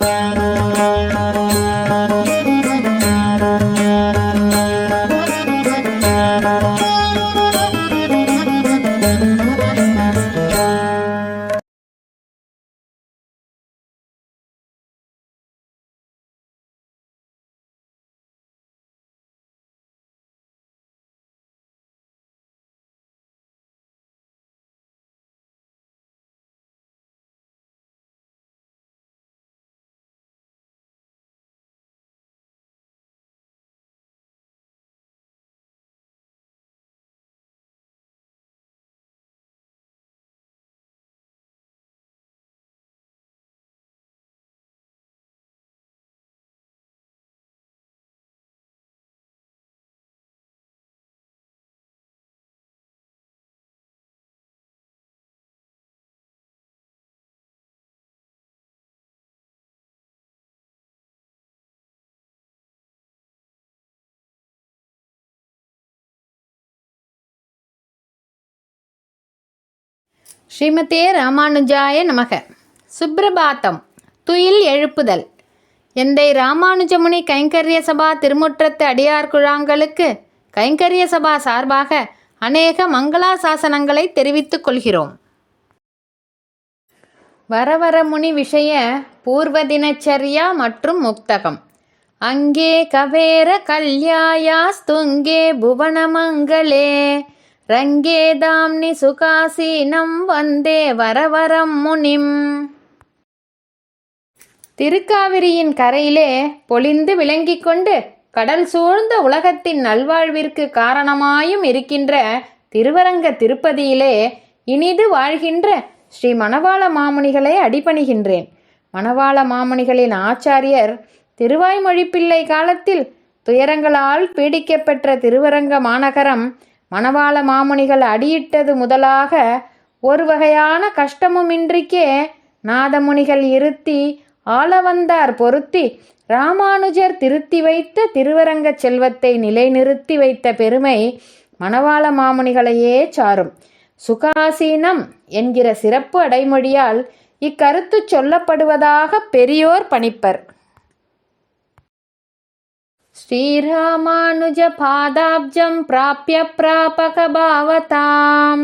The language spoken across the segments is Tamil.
Música ஸ்ரீமதே ராமானுஜாய நமக. சுப்ரபாத்தம். துயில் எழுப்புதல். எந்தை ராமானுஜமுனி கைங்கரிய சபா திருமுற்றத்து அடியார் குழாங்களுக்கு கைங்கரிய சபா சார்பாக அநேக மங்களாசாசனங்களை தெரிவித்துக் கொள்கிறோம். வரவரமுனி விஷய பூர்வ தினச்சரியா மற்றும் முக்தகம். அங்கே கவேர கல்யாயாஸ்துங்கே புவனமங்களே. ரங்கே தாம்னி சுகாசீனம் வந்தே வரவரம் முனிம். திருக்காவிரியின் கரையிலே பொழிந்து விளங்கிக் கொண்டு கடல் சூழ்ந்த உலகத்தின் நல்வாழ்விற்கு காரணமாயும் இருக்கின்ற திருவரங்க திருப்பதியிலே இனிது வாழ்கின்ற ஸ்ரீ மணவாள மாமுனிகளை அடிபணிகின்றேன். மணவாள மாமுனிகளின் ஆச்சாரியர் திருவாய்மொழி பிள்ளை காலத்தில் துயரங்களால் பீடிக்கப்பெற்ற திருவரங்க மாநகரம் மணவாள மாமுனிகள் அடியிட்டது முதலாக ஒரு வகையான கஷ்டமுமின்றிக்கே நாதமுனிகள் இருத்தி ஆளவந்தார் பொருத்தி. ராமானுஜர் திருத்தி வைத்த திருவரங்க செல்வத்தை நிலைநிறுத்தி வைத்த பெருமை மணவாள மாமுனிகளையே சாரும். சுகாசீனம் என்கிற சிறப்பு அடைமொழியால் இக்கருத்து சொல்லப்படுவதாக பெரியோர் பணிப்பர். ஸ்ரீராமானுஜ பாதாப்ஜம் பிராப்பிய பிராபக பாவதாம்.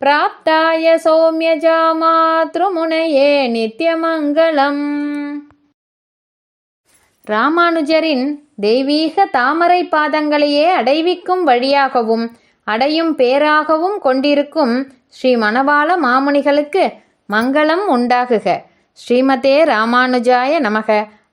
பிராப்தாய சௌமியஜா மாத்ருமுனையே நித்யமங்கலம். ராமானுஜரின் தெய்வீக தாமரை பாதங்களையே அடைவிக்கும் வழியாகவும் அடையும் பேராகவும் கொண்டிருக்கும் ஸ்ரீ மணவாள மாமுனிகளுக்கு மங்களம் உண்டாகுக. ஸ்ரீமதே ராமானுஜாய நமக.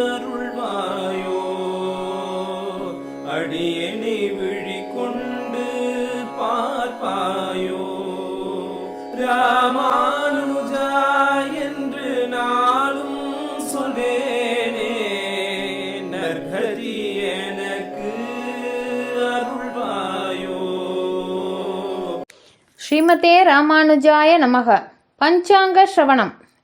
அருள்வாயோ? அடியனை விழிக்கொண்டு பார்ப்பாயோ? ராமானுஜா என்று நாளும் சொல்வேனே நற்கதி எனக்கு அருள்வாயோ? ஸ்ரீமதே ராமானுஜாய நமக. பஞ்சாங்க ஸ்ரவணம்.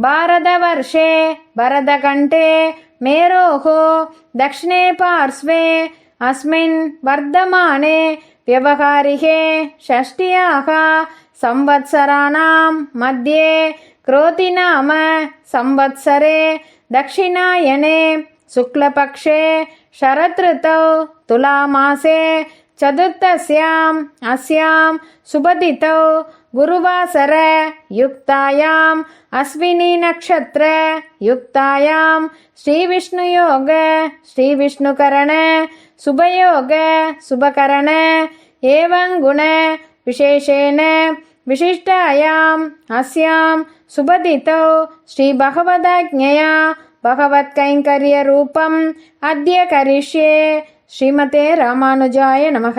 भारतवर्षे भरतकण्ठे मेरोः दक्षिणे पार्श्वे अस्मिन् वर्धमाने व्यवहारिके षष्ट्याः संवत्सराणां मध्ये क्रोतिनाम संवत्सरे दक्षिणायने शुक्लपक्षे शरदृतौ तुलामासे चतुर्थस्याम् अस्यां सुबदितौ गुरुवासर युक्तायाम् अश्विनी नक्षत्र युक्तायाम् श्रीविष्णुयोग श्रीविष्णुकरण शुभयोग शुभकरण एवं गुण विशेषेण विशिष्टायाम् अस्यां सुबदितौ श्रीभगवदाज्ञया भगवत्कैङ्कर्यरूपम् अद्य करिष्ये श्रीमते रामानुजाय नमः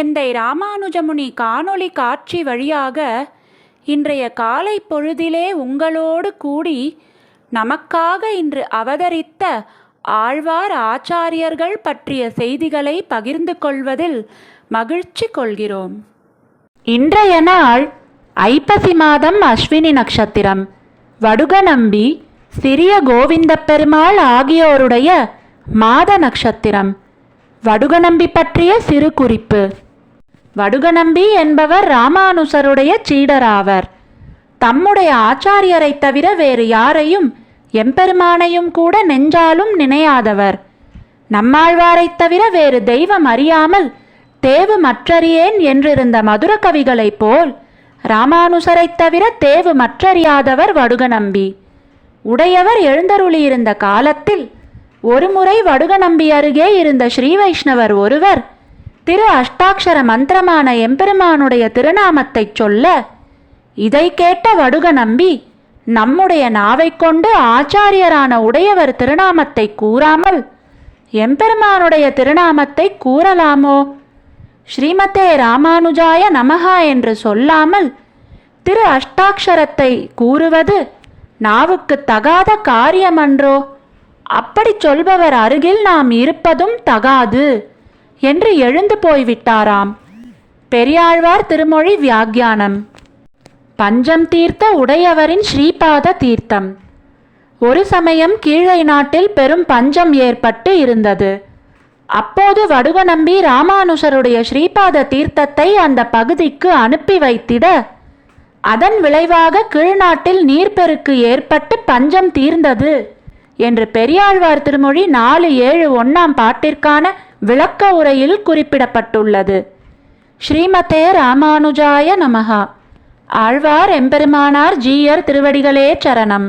எந்தை ராமானுஜமுனி காணொளி காட்சி வழியாக இன்றைய காலை பொழுதிலே உங்களோடு கூடி நமக்காக இன்று அவதரித்த ஆழ்வார் ஆச்சாரியர்கள் பற்றிய செய்திகளை பகிர்ந்து கொள்வதில் மகிழ்ச்சி கொள்கிறோம். இன்றைய நாள் ஐப்பசி மாதம் அஸ்வினி நட்சத்திரம். வடுகநம்பி சிறிய கோவிந்த பெருமாள் ஆகியோருடைய மாத நட்சத்திரம். வடுகநம்பி பற்றிய சிறு குறிப்பு. வடுகநம்பி என்பவர் ராமானுசருடைய சீடராவர். தம்முடைய ஆச்சாரியரைத் தவிர வேறு யாரையும் எம்பெருமானையும் கூட நெஞ்சாலும் நினையாதவர். நம்மாழ்வாரைத் தவிர வேறு தெய்வம் அறியாமல் தேவு மற்றறியேன் என்றிருந்த மதுர கவிகளைப் போல் ராமானுசரைத் தவிர தேவு மற்றறியாதவர் வடுகநம்பி. உடையவர் எழுந்தருளியிருந்த காலத்தில் ஒருமுறை வடுகநம்பி அருகே இருந்த ஸ்ரீ வைஷ்ணவர் ஒருவர் திரு அஷ்டாட்சர மந்திரமான எம்பெருமானுடைய திருநாமத்தைச் சொல்ல இதை கேட்ட வடுக நம்பி நம்முடைய நாவைக் கொண்டு ஆச்சாரியரான உடையவர் திருநாமத்தை கூறாமல் எம்பெருமானுடைய திருநாமத்தை கூறலாமோ? ஸ்ரீமதே ராமானுஜாய நமகா என்று சொல்லாமல் திரு அஷ்டாட்சரத்தை கூறுவது நாவுக்கு தகாத காரியமன்றோ? அப்படி சொல்பவர் அருகில் நாம் இருப்பதும் தகாது என்று எழுந்து போய்விட்டாராம். பெரியாழ்வார் திருமொழி வியாக்கியானம். பஞ்சம் தீர்த்த உடையவரின் ஸ்ரீபாத தீர்த்தம். ஒரு சமயம் கீழை நாட்டில் பெரும் பஞ்சம் ஏற்பட்டு இருந்தது. அப்போது வடுகநம்பி ராமானுஷருடைய ஸ்ரீபாத தீர்த்தத்தை அந்த பகுதிக்கு அனுப்பி வைத்திட அதன் விளைவாக கீழ்நாட்டில் நீர்ப்பெருக்கு ஏற்பட்டு பஞ்சம் தீர்ந்தது. என்று பெரியாழ்வார் திருமொழி நாலு ஏழு ஒன்னாம் பாட்டிற்கான விளக்க உரையில் குறிப்பிடப்பட்டுள்ளது. ஸ்ரீமதே ராமானுஜாய நமகா ஆழ்வார் எம்பெருமானார் ஜீயர் திருவடிகளே சரணம்.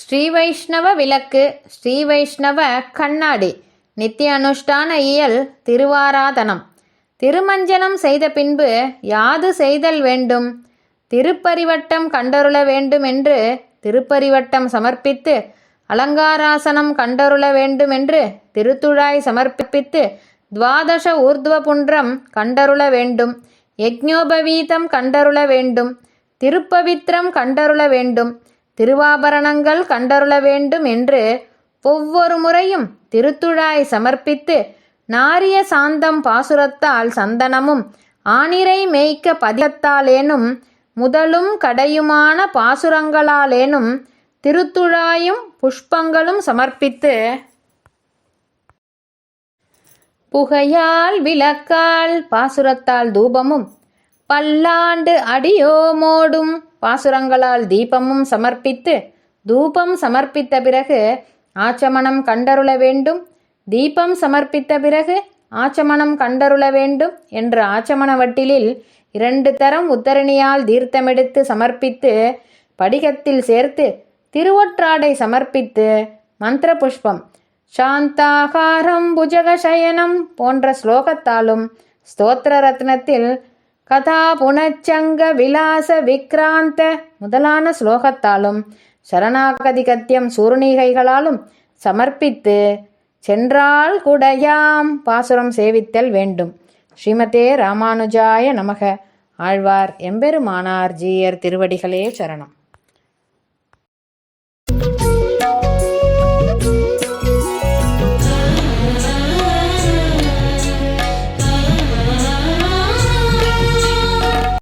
ஸ்ரீ வைஷ்ணவ விளக்கு ஸ்ரீ வைஷ்ணவ கண்ணாடி நித்திய அனுஷ்டான இயல் திருவாராதனம். திருமஞ்சனம் செய்த பின்பு யாது செய்தல் வேண்டும்? திருப்பரிவட்டம் கண்டருள வேண்டும் என்று திருப்பரிவட்டம் சமர்ப்பித்து அலங்காராசனம் கண்டருள வேண்டும் என்று திருத்துழாய் சமர்ப்பித்து துவாதச ஊர்துவ புன்றம் கண்டருள வேண்டும்? யக்ஞோபவீதம் கண்டருள வேண்டும்? திருப்பவித்ரம் கண்டருள வேண்டும்? திருவாபரணங்கள் கண்டருள வேண்டும் என்று ஒவ்வொரு முறையும் திருத்துழாய் சமர்ப்பித்து நாரிய சாந்தம் பாசுரத்தால் சந்தனமும் ஆனிரை மேய்க்க பதிகத்தாலேனும் முதலும் கடையுமான பாசுரங்களாலேனும் திருத்துழாயும் புஷ்பங்களும் சமர்ப்பித்து புகையால் விளக்கால் பாசுரத்தால் தூபமும் பல்லாண்டு அடியோமோடும் பாசுரங்களால் தீபமும் சமர்ப்பித்து தூபம் சமர்ப்பித்த பிறகு ஆச்சமணம் கண்டருள வேண்டும். தீபம் சமர்ப்பித்த பிறகு ஆச்சமணம் கண்டருள வேண்டும் என்ற ஆச்சமண வட்டிலில் இரண்டு தரம் உத்தரணியால் தீர்த்தமெடுத்து சமர்ப்பித்து படிகத்தில் சேர்த்து திருவொற்றாடை சமர்ப்பித்து மந்திர புஷ்பம் சாந்தாகாரம் புஜகசயனம் போன்ற ஸ்லோகத்தாலும் ஸ்தோத்திர ரத்னத்தில் கதா புனச்சங்க விலாச விக்ராந்த முதலான ஸ்லோகத்தாலும் சரணாகதி கத்தியம் சூர்ணிகைகளாலும் சமர்ப்பித்து சென்றால் குடையாம் பாசுரம் சேவித்தல் வேண்டும். ஸ்ரீமதே ராமானுஜாய நமக. ஆழ்வார் எம்பெருமானார் ஜீயர் திருவடிகளே சரணம்.